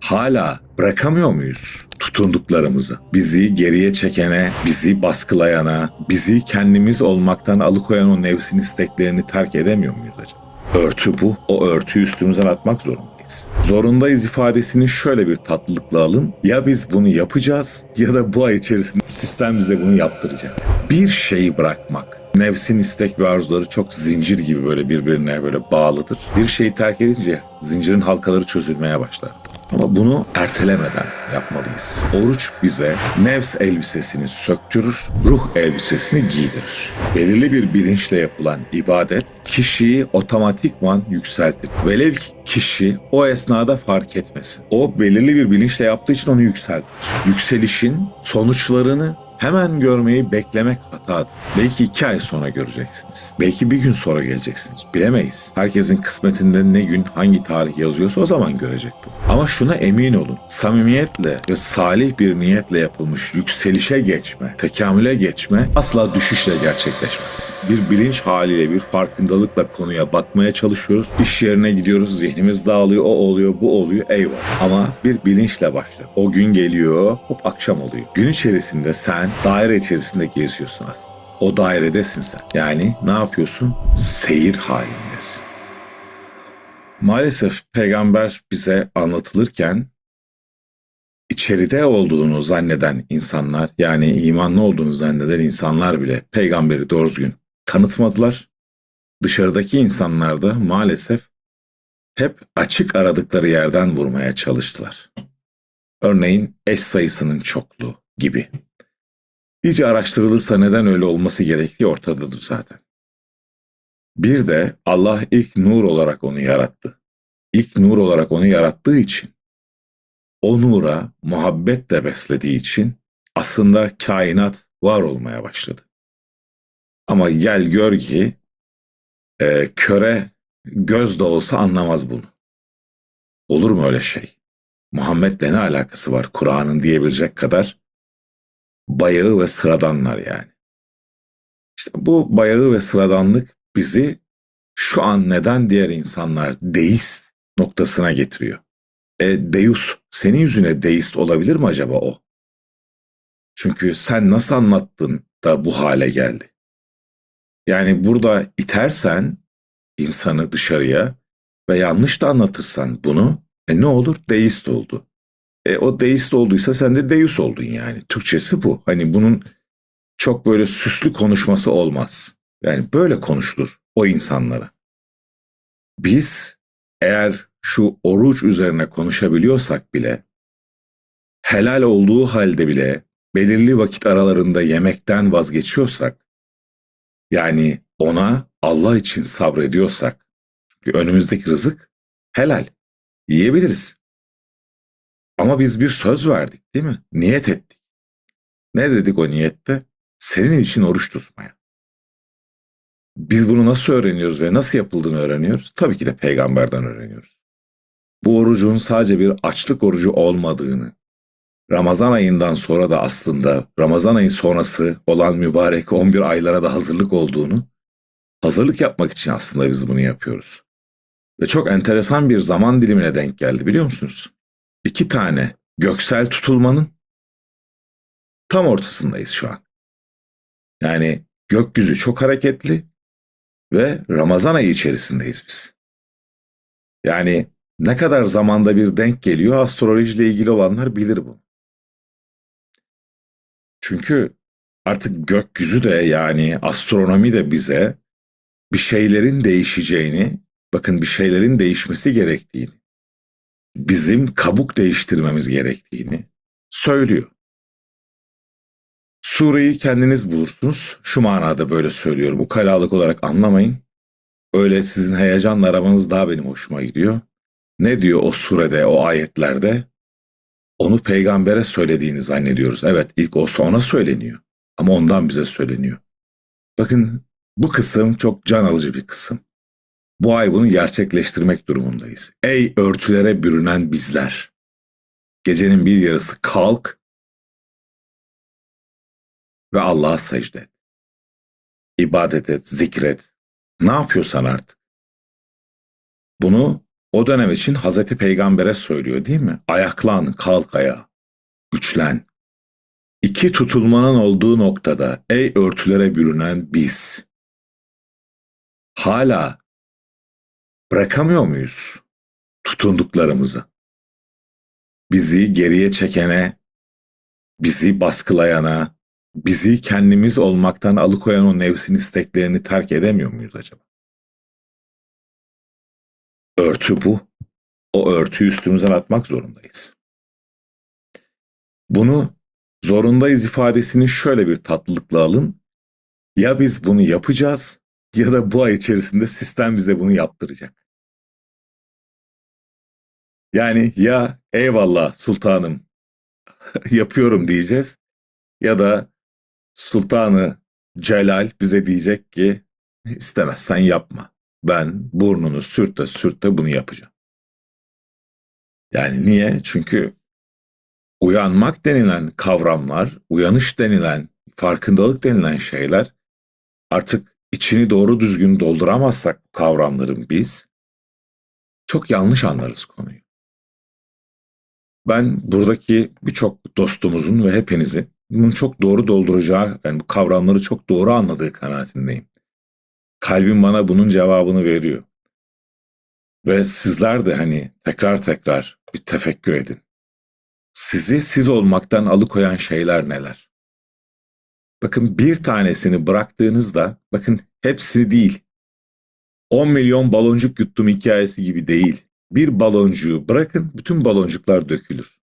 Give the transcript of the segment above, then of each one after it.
hala bırakamıyor muyuz tutunduklarımızı? Bizi geriye çekene, bizi baskılayana, bizi kendimiz olmaktan alıkoyan o nefsin isteklerini terk edemiyor muyuz acaba? Örtü bu. O örtüyü üstümüzden atmak zorundayız. Zorundayız ifadesini şöyle bir tatlılıkla alın. Ya biz bunu yapacağız ya da bu ay içerisinde sistem bize bunu yaptıracak. Bir şeyi bırakmak. Nefsin istek ve arzuları çok zincir gibi böyle birbirine böyle bağlıdır. Bir şeyi terk edince zincirin halkaları çözülmeye başlar. Ama bunu ertelemeden yapmalıyız. Oruç bize nefs elbisesini söktürür, ruh elbisesini giydirir. Belirli bir bilinçle yapılan ibadet kişiyi otomatikman yükseltir. Velev ki kişi o esnada fark etmesin. O belirli bir bilinçle yaptığı için onu yükseltir. Yükselişin sonuçlarını Hemen görmeyi beklemek hatadır. Belki iki ay sonra göreceksiniz. Belki bir gün sonra geleceksiniz. Bilemeyiz. Herkesin kısmetinde ne gün hangi tarih yazıyorsa o zaman görecek bu. Ama şuna emin olun. Samimiyetle ve salih bir niyetle yapılmış yükselişe geçme, tekamüle geçme asla düşüşle gerçekleşmez. Bir bilinç haliyle bir farkındalıkla konuya bakmaya çalışıyoruz. İş yerine gidiyoruz, zihnimiz dağılıyor, o oluyor, bu oluyor, eyvallah. Ama bir bilinçle başlar. O gün geliyor, hop akşam oluyor. Gün içerisinde sen daire içerisinde geziyorsun aslında. O dairedesin sen. Yani ne yapıyorsun? Seyir halindesin. Maalesef peygamber bize anlatılırken içeride olduğunu zanneden insanlar yani imanlı olduğunu zanneden insanlar bile peygamberi doğru düzgün tanıtmadılar. Dışarıdaki insanlar da maalesef hep açık aradıkları yerden vurmaya çalıştılar. Örneğin eş sayısının çokluğu gibi. İyice araştırılırsa neden öyle olması gerektiği ortadadır zaten. Bir de Allah ilk nur olarak onu yarattı. İlk nur olarak onu yarattığı için, o nura muhabbetle beslediği için aslında kainat var olmaya başladı. Ama gel gör ki e, köre göz de olsa anlamaz bunu. Olur mu öyle şey? Muhammed'le ne alakası var Kur'an'ın diyebilecek kadar bayağı ve sıradanlar yani. İşte bu bayağı ve sıradanlık bizi şu an neden diğer insanlar deist noktasına getiriyor. E Deus senin yüzüne deist olabilir mi acaba o? Çünkü sen nasıl anlattın da bu hale geldi? Yani burada itersen insanı dışarıya ve yanlış da anlatırsan bunu e ne olur? Deist oldu. E, o deist olduysa sen de deus oldun yani. Türkçesi bu. Hani bunun çok böyle süslü konuşması olmaz. Yani böyle konuşulur o insanlara. Biz eğer şu oruç üzerine konuşabiliyorsak bile helal olduğu halde bile belirli vakit aralarında yemekten vazgeçiyorsak yani ona Allah için sabrediyorsak önümüzdeki rızık helal yiyebiliriz. Ama biz bir söz verdik değil mi? Niyet ettik. Ne dedik o niyette? Senin için oruç tutmaya. Biz bunu nasıl öğreniyoruz ve nasıl yapıldığını öğreniyoruz? Tabii ki de peygamberden öğreniyoruz. Bu orucun sadece bir açlık orucu olmadığını, Ramazan ayından sonra da aslında Ramazan ayı sonrası olan mübarek 11 aylara da hazırlık olduğunu, hazırlık yapmak için aslında biz bunu yapıyoruz. Ve çok enteresan bir zaman dilimine denk geldi biliyor musunuz? İki tane göksel tutulmanın tam ortasındayız şu an. Yani gökyüzü çok hareketli ve Ramazan ayı içerisindeyiz biz. Yani ne kadar zamanda bir denk geliyor astrolojiyle ilgili olanlar bilir bunu. Çünkü artık gökyüzü de yani astronomi de bize bir şeylerin değişeceğini, bakın bir şeylerin değişmesi gerektiğini, bizim kabuk değiştirmemiz gerektiğini söylüyor. Sureyi kendiniz bulursunuz. Şu manada böyle söylüyorum. Ukalalık olarak anlamayın. Öyle sizin heyecanla aramanız daha benim hoşuma gidiyor. Ne diyor o surede, o ayetlerde? Onu peygambere söylediğini zannediyoruz. Evet ilk o sonra söyleniyor. Ama ondan bize söyleniyor. Bakın bu kısım çok can alıcı bir kısım. Bu ay bunu gerçekleştirmek durumundayız. Ey örtülere bürünen bizler! Gecenin bir yarısı kalk ve Allah'a secde et. İbadet et, zikret. Ne yapıyorsan artık. Bunu o dönem için Hazreti Peygamber'e söylüyor değil mi? Ayaklan, kalk ayağa, güçlen. İki tutulmanın olduğu noktada ey örtülere bürünen biz hala bırakamıyor muyuz tutunduklarımızı? Bizi geriye çekene, bizi baskılayana, bizi kendimiz olmaktan alıkoyan o nefsin isteklerini terk edemiyor muyuz acaba? Örtü bu. O örtüyü üstümüzden atmak zorundayız. Bunu zorundayız ifadesini şöyle bir tatlılıkla alın. Ya biz bunu yapacağız ya da bu ay içerisinde sistem bize bunu yaptıracak. Yani ya eyvallah sultanım yapıyorum diyeceğiz ya da sultanı Celal bize diyecek ki istemezsen yapma. Ben burnunu sürte sürte bunu yapacağım. Yani niye? Çünkü uyanmak denilen kavramlar, uyanış denilen, farkındalık denilen şeyler artık içini doğru düzgün dolduramazsak kavramların biz çok yanlış anlarız konuyu. Ben buradaki birçok dostumuzun ve hepinizin bunu çok doğru dolduracağı, yani bu kavramları çok doğru anladığı kanaatindeyim. Kalbim bana bunun cevabını veriyor. Ve sizler de hani tekrar tekrar bir tefekkür edin. Sizi siz olmaktan alıkoyan şeyler neler? Bakın bir tanesini bıraktığınızda, bakın hepsini değil, 10 milyon baloncuk yuttum hikayesi gibi değil. Bir baloncuğu bırakın, bütün baloncuklar dökülür.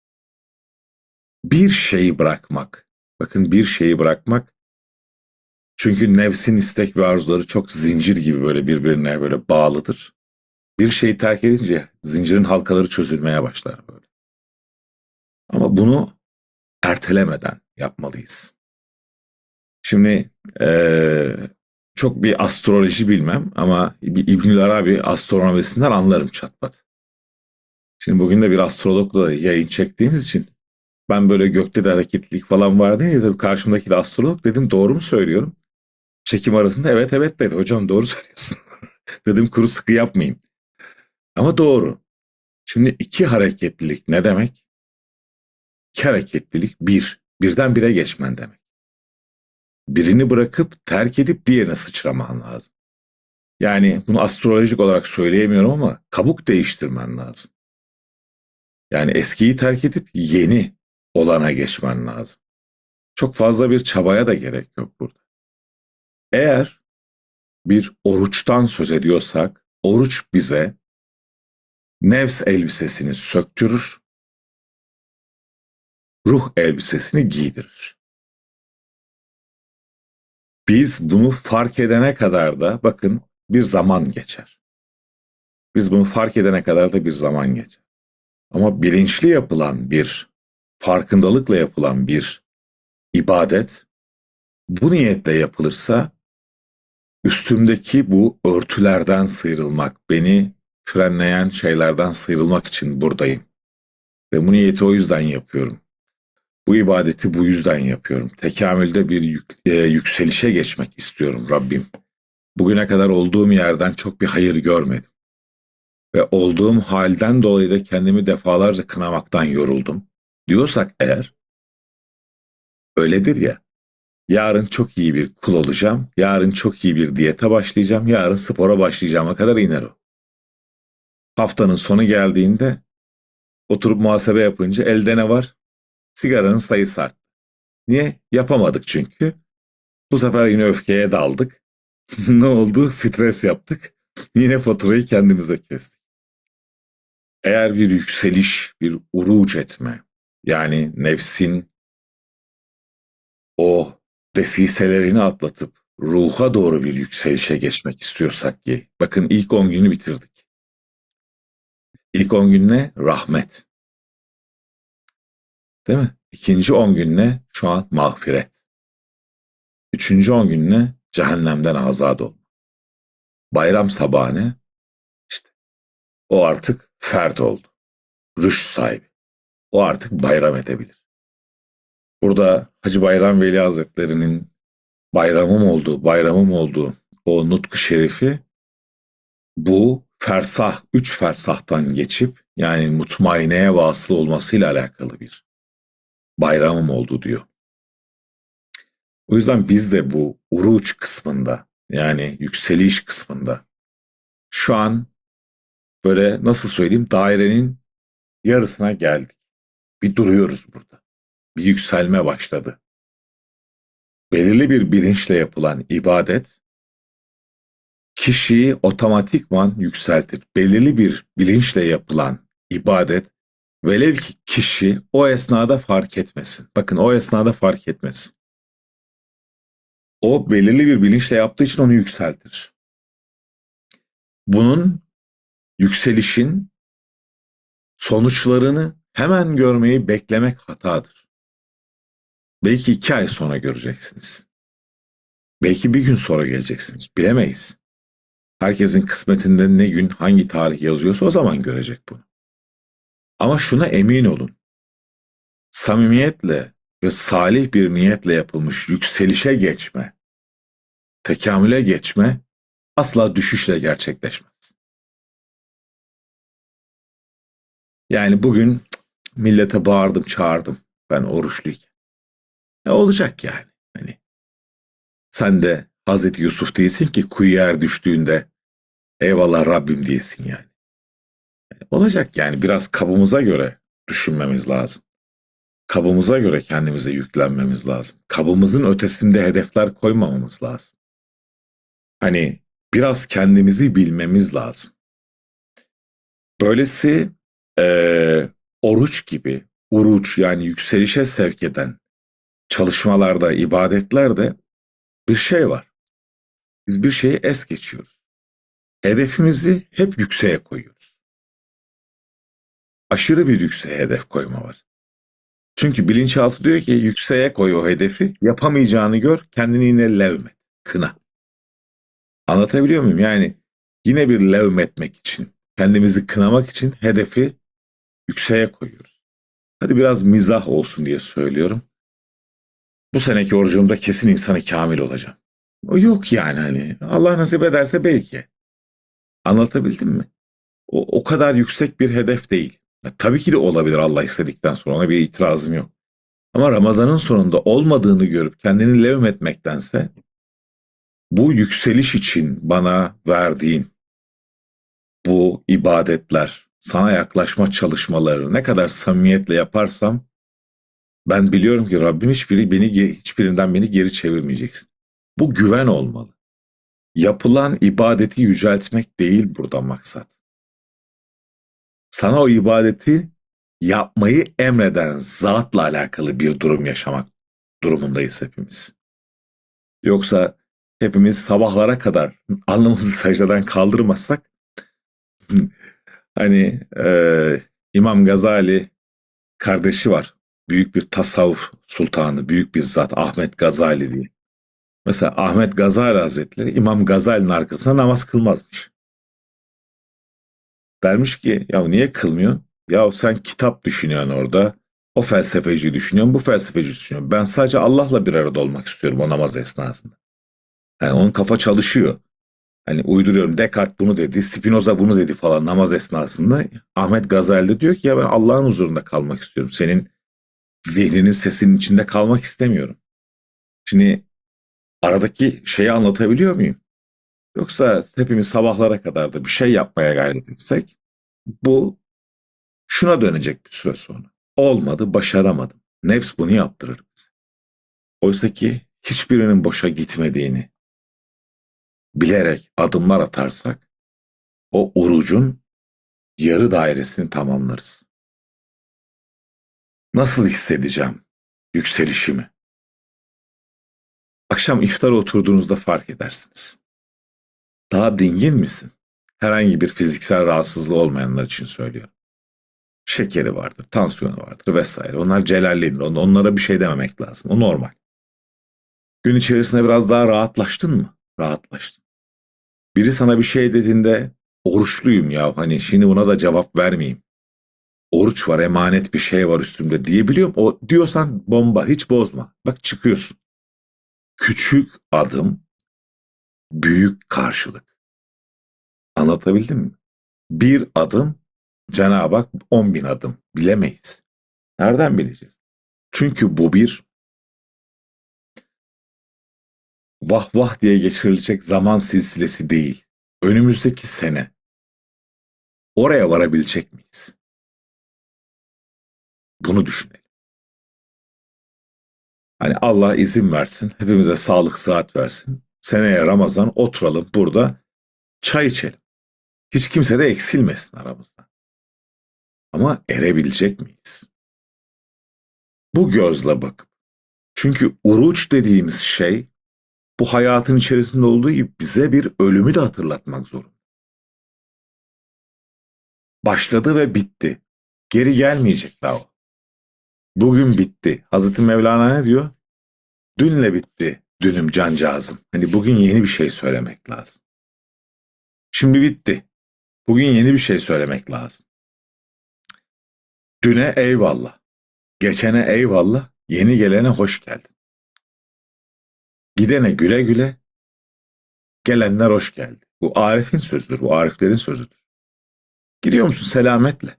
Bir şeyi bırakmak, bakın bir şeyi bırakmak, çünkü nefsin istek ve arzuları çok zincir gibi böyle birbirine böyle bağlıdır. Bir şeyi terk edince zincirin halkaları çözülmeye başlar böyle. Ama bunu ertelemeden yapmalıyız. Şimdi ee, çok bir astroloji bilmem ama bir İbnül Arabi astronomisinden anlarım çatpat. Şimdi bugün de bir astrologla yayın çektiğimiz için ben böyle gökte de hareketlilik falan var diye tabii karşımdaki de astrolog dedim doğru mu söylüyorum? Çekim arasında evet evet dedi hocam doğru söylüyorsun. dedim kuru sıkı yapmayayım. Ama doğru. Şimdi iki hareketlilik ne demek? İki hareketlilik bir. Birden bire geçmen demek. Birini bırakıp terk edip diğerine sıçraman lazım. Yani bunu astrolojik olarak söyleyemiyorum ama kabuk değiştirmen lazım. Yani eskiyi terk edip yeni olana geçmen lazım. Çok fazla bir çabaya da gerek yok burada. Eğer bir oruçtan söz ediyorsak, oruç bize nefs elbisesini söktürür, ruh elbisesini giydirir. Biz bunu fark edene kadar da bakın bir zaman geçer. Biz bunu fark edene kadar da bir zaman geçer. Ama bilinçli yapılan bir, farkındalıkla yapılan bir ibadet bu niyetle yapılırsa üstümdeki bu örtülerden sıyrılmak, beni frenleyen şeylerden sıyrılmak için buradayım. Ve bu niyeti o yüzden yapıyorum. Bu ibadeti bu yüzden yapıyorum. Tekamülde bir yük, e, yükselişe geçmek istiyorum Rabbim. Bugüne kadar olduğum yerden çok bir hayır görmedim. Ve olduğum halden dolayı da kendimi defalarca kınamaktan yoruldum. Diyorsak eğer, öyledir ya, yarın çok iyi bir kul olacağım, yarın çok iyi bir diyete başlayacağım, yarın spora başlayacağıma kadar iner o. Haftanın sonu geldiğinde oturup muhasebe yapınca elde ne var? Sigaranın sayısı arttı. Niye? Yapamadık çünkü. Bu sefer yine öfkeye daldık. ne oldu? Stres yaptık. Yine faturayı kendimize kestik. Eğer bir yükseliş, bir uruç etme, yani nefsin o desiselerini atlatıp ruha doğru bir yükselişe geçmek istiyorsak ki, bakın ilk 10 günü bitirdik. İlk 10 gün ne? Rahmet. Değil mi? İkinci 10 gün ne? Şu an mağfiret. Üçüncü 10 gün ne? Cehennemden azad olma. Bayram sabahı ne? İşte o artık fert oldu. Rüş sahibi. O artık bayram edebilir. Burada Hacı Bayram Veli Hazretleri'nin bayramım oldu, bayramım oldu o nutku şerifi bu fersah, üç fersahtan geçip yani mutmaineye vasıl olmasıyla alakalı bir bayramım oldu diyor. O yüzden biz de bu uruç kısmında yani yükseliş kısmında şu an böyle nasıl söyleyeyim dairenin yarısına geldik. Bir duruyoruz burada. Bir yükselme başladı. Belirli bir bilinçle yapılan ibadet kişiyi otomatikman yükseltir. Belirli bir bilinçle yapılan ibadet velev ki kişi o esnada fark etmesin. Bakın o esnada fark etmesin. O belirli bir bilinçle yaptığı için onu yükseltir. Bunun yükselişin sonuçlarını hemen görmeyi beklemek hatadır. Belki iki ay sonra göreceksiniz. Belki bir gün sonra geleceksiniz. Bilemeyiz. Herkesin kısmetinde ne gün hangi tarih yazıyorsa o zaman görecek bunu. Ama şuna emin olun. Samimiyetle ve salih bir niyetle yapılmış yükselişe geçme, tekamüle geçme asla düşüşle gerçekleşmez. Yani bugün millete bağırdım çağırdım ben oruçluyken. Ne olacak yani? Hani sen de Hazreti Yusuf değilsin ki kuyuya er düştüğünde eyvallah Rabbim diyesin yani. yani. Olacak yani biraz kabımıza göre düşünmemiz lazım. Kabımıza göre kendimize yüklenmemiz lazım. Kabımızın ötesinde hedefler koymamamız lazım. Hani biraz kendimizi bilmemiz lazım. Böylesi e, oruç gibi, uruç yani yükselişe sevk eden çalışmalarda, ibadetlerde bir şey var. Biz bir şeyi es geçiyoruz. Hedefimizi hep yükseğe koyuyoruz. Aşırı bir yükseğe hedef koyma var. Çünkü bilinçaltı diyor ki yükseğe koy o hedefi, yapamayacağını gör, kendini yine levmet, kına. Anlatabiliyor muyum? Yani yine bir levmetmek için, kendimizi kınamak için hedefi yükseğe koyuyoruz. Hadi biraz mizah olsun diye söylüyorum. Bu seneki orucumda kesin insanı kamil olacağım. O yok yani hani. Allah nasip ederse belki. Anlatabildim mi? O, o kadar yüksek bir hedef değil. Ya, tabii ki de olabilir Allah istedikten sonra ona bir itirazım yok. Ama Ramazan'ın sonunda olmadığını görüp kendini levm etmektense bu yükseliş için bana verdiğin bu ibadetler, sana yaklaşma çalışmaları ne kadar samimiyetle yaparsam ben biliyorum ki Rabbim hiçbiri beni hiçbirinden beni geri çevirmeyeceksin. Bu güven olmalı. Yapılan ibadeti yüceltmek değil burada maksat. Sana o ibadeti yapmayı emreden zatla alakalı bir durum yaşamak durumundayız hepimiz. Yoksa hepimiz sabahlara kadar alnımızı secdeden kaldırmazsak hani e, İmam Gazali kardeşi var. Büyük bir tasavvuf sultanı, büyük bir zat Ahmet Gazali diye. Mesela Ahmet Gazali Hazretleri İmam Gazali'nin arkasına namaz kılmazmış. Dermiş ki ya niye kılmıyorsun? Ya sen kitap düşünüyorsun orada. O felsefeci düşünüyorsun, bu felsefeci düşünüyorsun. Ben sadece Allah'la bir arada olmak istiyorum o namaz esnasında. Yani onun kafa çalışıyor. Hani uyduruyorum Descartes bunu dedi, Spinoza bunu dedi falan namaz esnasında. Ahmet Gazali de diyor ki ya ben Allah'ın huzurunda kalmak istiyorum. Senin zihninin sesinin içinde kalmak istemiyorum. Şimdi aradaki şeyi anlatabiliyor muyum? Yoksa hepimiz sabahlara kadar da bir şey yapmaya gayret etsek bu şuna dönecek bir süre sonra. Olmadı, başaramadım. Nefs bunu yaptırır bize. Oysa ki hiçbirinin boşa gitmediğini bilerek adımlar atarsak o urucun yarı dairesini tamamlarız. Nasıl hissedeceğim yükselişimi? Akşam iftar oturduğunuzda fark edersiniz. Daha dingin misin? Herhangi bir fiziksel rahatsızlığı olmayanlar için söylüyorum. Şekeri vardır, tansiyonu vardır vesaire. Onlar celallenir. Onlara bir şey dememek lazım. O normal. Gün içerisinde biraz daha rahatlaştın mı? Rahatlaştın. Biri sana bir şey dediğinde oruçluyum ya hani şimdi buna da cevap vermeyeyim. Oruç var, emanet bir şey var üstümde diyebiliyorum. O diyorsan bomba hiç bozma. Bak çıkıyorsun. Küçük adım, büyük karşılık. Anlatabildim mi? Bir adım Cenab-ı Hak 10 bin adım bilemeyiz. Nereden bileceğiz? Çünkü bu bir vah vah diye geçirilecek zaman silsilesi değil. Önümüzdeki sene oraya varabilecek miyiz? Bunu düşünelim. Hani Allah izin versin, hepimize sağlık saat versin. Seneye Ramazan oturalım burada çay içelim. Hiç kimse de eksilmesin aramızdan. Ama erebilecek miyiz? Bu gözle bakıp. Çünkü uruç dediğimiz şey bu hayatın içerisinde olduğu gibi bize bir ölümü de hatırlatmak zorunda. Başladı ve bitti. Geri gelmeyecek daha o. Bugün bitti. Hazreti Mevlana ne diyor? Dünle bitti dünüm cancağızım. Hani bugün yeni bir şey söylemek lazım. Şimdi bitti. Bugün yeni bir şey söylemek lazım. Düne eyvallah. Geçene eyvallah. Yeni gelene hoş geldin. Gidene güle güle. Gelenler hoş geldi. Bu Arif'in sözüdür. Bu Ariflerin sözüdür. Gidiyor musun selametle?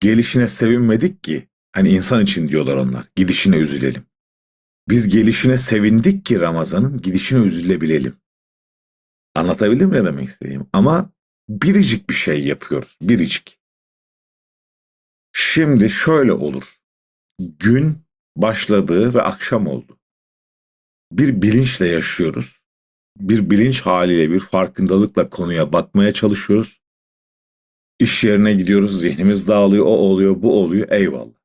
Gelişine sevinmedik ki. Hani insan için diyorlar onlar. Gidişine üzülelim. Biz gelişine sevindik ki Ramazan'ın gidişine üzülebilelim. Anlatabildim mi ne demek istediğim? Ama biricik bir şey yapıyoruz. Biricik. Şimdi şöyle olur. Gün başladı ve akşam oldu. Bir bilinçle yaşıyoruz. Bir bilinç haliyle, bir farkındalıkla konuya bakmaya çalışıyoruz. İş yerine gidiyoruz, zihnimiz dağılıyor, o oluyor, bu oluyor, eyvallah.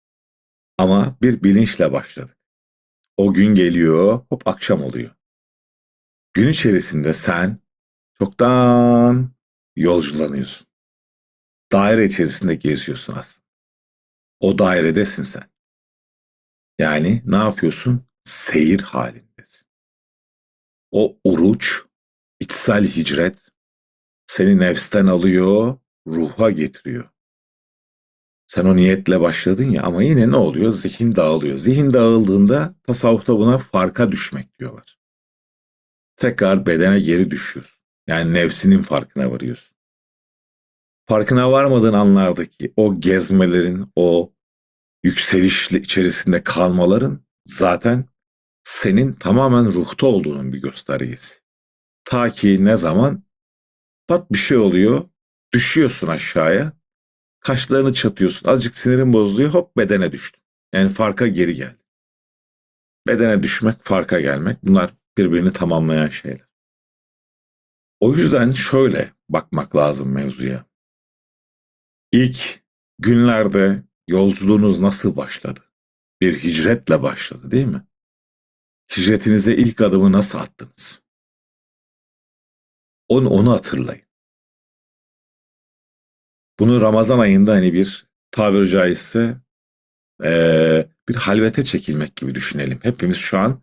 Ama bir bilinçle başladık. O gün geliyor, hop akşam oluyor. Gün içerisinde sen çoktan yolculanıyorsun. Daire içerisinde geziyorsun aslında. O dairedesin sen. Yani ne yapıyorsun? Seyir halindesin. O uruç, içsel hicret seni nefsten alıyor, ruha getiriyor. Sen o niyetle başladın ya ama yine ne oluyor? Zihin dağılıyor. Zihin dağıldığında tasavvufta buna farka düşmek diyorlar. Tekrar bedene geri düşüyorsun. Yani nefsinin farkına varıyorsun. Farkına varmadığın anlardaki o gezmelerin, o yükseliş içerisinde kalmaların zaten senin tamamen ruhta olduğunun bir göstergesi. Ta ki ne zaman pat bir şey oluyor, düşüyorsun aşağıya, kaşlarını çatıyorsun, azıcık sinirin bozuluyor, hop bedene düştün. Yani farka geri geldi. Bedene düşmek, farka gelmek bunlar birbirini tamamlayan şeyler. O yüzden şöyle bakmak lazım mevzuya. İlk günlerde yolculuğunuz nasıl başladı? Bir hicretle başladı değil mi? Hicretinize ilk adımı nasıl attınız? Onu, onu hatırlayın. Bunu Ramazan ayında hani bir tabiri caizse ee, bir halvete çekilmek gibi düşünelim. Hepimiz şu an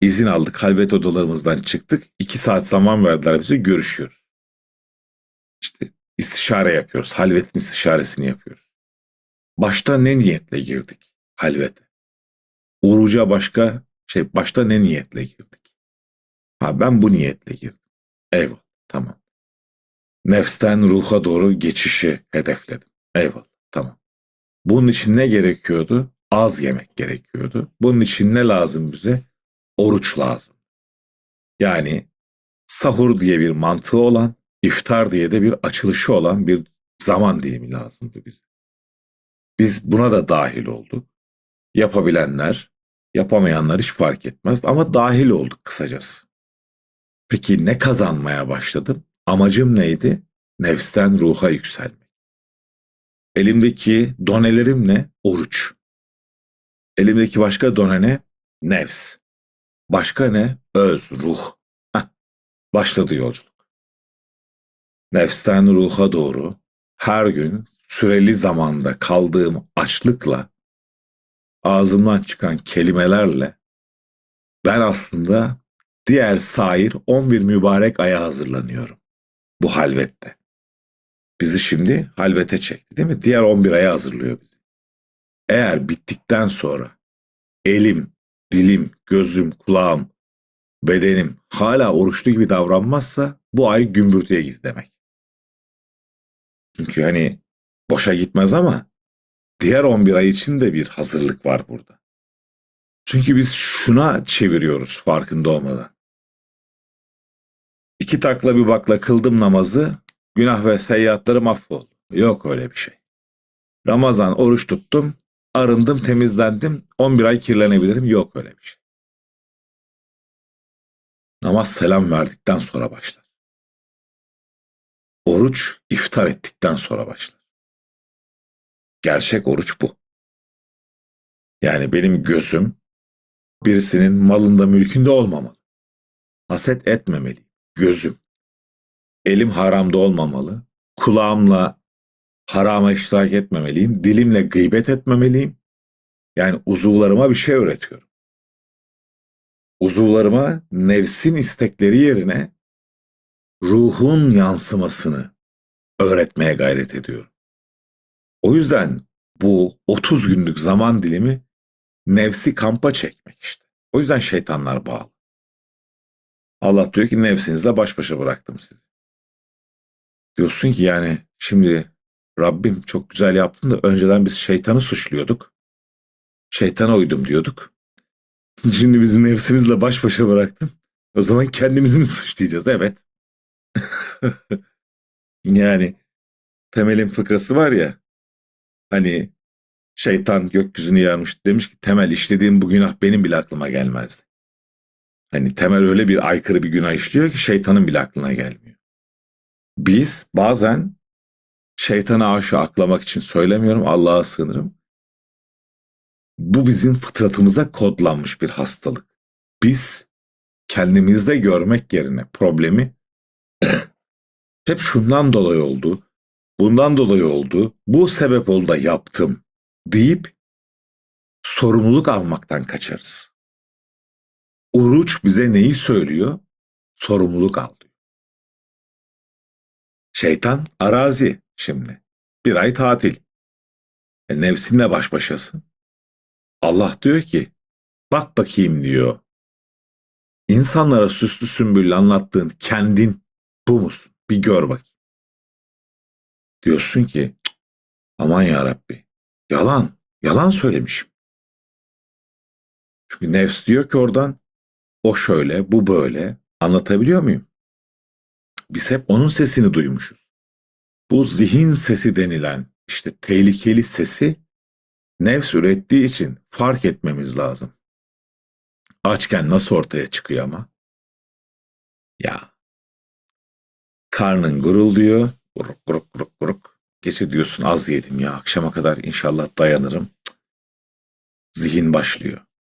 izin aldık. Halvet odalarımızdan çıktık. İki saat zaman verdiler bize. Görüşüyoruz. İşte istişare yapıyoruz. Halvetin istişaresini yapıyoruz. Başta ne niyetle girdik halvete? Uruca başka şey başta ne niyetle girdik? Ha ben bu niyetle girdim. Eyvallah tamam. Nefsten ruha doğru geçişi hedefledim. Eyvallah tamam. Bunun için ne gerekiyordu? Az yemek gerekiyordu. Bunun için ne lazım bize? Oruç lazım. Yani sahur diye bir mantığı olan, iftar diye de bir açılışı olan bir zaman dilimi lazımdı bize. Biz buna da dahil olduk. Yapabilenler, yapamayanlar hiç fark etmez ama dahil olduk kısacası. Peki ne kazanmaya başladım? Amacım neydi? Nefsten ruha yükselmek. Elimdeki donelerim ne? Oruç. Elimdeki başka done ne? Nefs. Başka ne? Öz, ruh. Heh, başladı yolculuk. Nefsten ruha doğru her gün süreli zamanda kaldığım açlıkla ağzımdan çıkan kelimelerle ben aslında diğer sair 11 mübarek aya hazırlanıyorum bu halvette. Bizi şimdi halvete çekti değil mi? Diğer 11 aya hazırlıyor bizi. Eğer bittikten sonra elim, dilim, gözüm, kulağım, bedenim hala oruçlu gibi davranmazsa bu ay gümbürtüye gitti demek. Çünkü hani boşa gitmez ama diğer 11 ay için de bir hazırlık var burada. Çünkü biz şuna çeviriyoruz farkında olmadan. İki takla bir bakla kıldım namazı, günah ve seyyiatlarım affoldu. Yok öyle bir şey. Ramazan oruç tuttum, arındım, temizlendim, 11 ay kirlenebilirim. Yok öyle bir şey. Namaz selam verdikten sonra başlar. Oruç iftar ettikten sonra başlar. Gerçek oruç bu. Yani benim gözüm birisinin malında mülkünde olmamalı. Haset etmemeliyim. Gözüm. Elim haramda olmamalı. Kulağımla harama iştirak etmemeliyim. Dilimle gıybet etmemeliyim. Yani uzuvlarıma bir şey öğretiyorum. Uzuvlarıma nefsin istekleri yerine ruhun yansımasını öğretmeye gayret ediyorum. O yüzden bu 30 günlük zaman dilimi nefsi kampa çekmek işte. O yüzden şeytanlar bağlı. Allah diyor ki nefsinizle baş başa bıraktım sizi. Diyorsun ki yani şimdi Rabbim çok güzel yaptın da önceden biz şeytanı suçluyorduk. Şeytana uydum diyorduk. Şimdi bizi nefsimizle baş başa bıraktın. O zaman kendimizi mi suçlayacağız? Evet. yani temelin fıkrası var ya hani şeytan gökyüzünü yarmış demiş ki temel işlediğim bu günah benim bile aklıma gelmezdi. Hani temel öyle bir aykırı bir günah işliyor ki şeytanın bile aklına gelmiyor. Biz bazen şeytana aşı aklamak için söylemiyorum Allah'a sığınırım. Bu bizim fıtratımıza kodlanmış bir hastalık. Biz kendimizde görmek yerine problemi hep şundan dolayı oldu, bundan dolayı oldu, bu sebep oldu da yaptım deyip sorumluluk almaktan kaçarız. Oruç bize neyi söylüyor? Sorumluluk al diyor. Şeytan arazi şimdi. Bir ay tatil. E, nefsinle baş başasın. Allah diyor ki bak bakayım diyor. İnsanlara süslü sümbüllü anlattığın kendin bu musun? Bir gör bakayım. Diyorsun ki aman ya Rabbi yalan yalan söylemişim. Çünkü nefs diyor ki oradan o şöyle bu böyle anlatabiliyor muyum? Biz hep onun sesini duymuşuz. Bu zihin sesi denilen işte tehlikeli sesi nefs ürettiği için fark etmemiz lazım. Açken nasıl ortaya çıkıyor ama? Ya karnın gurulduyor. Guruk guruk guruk guruk. Gece diyorsun az yedim ya akşama kadar inşallah dayanırım. Zihin başlıyor.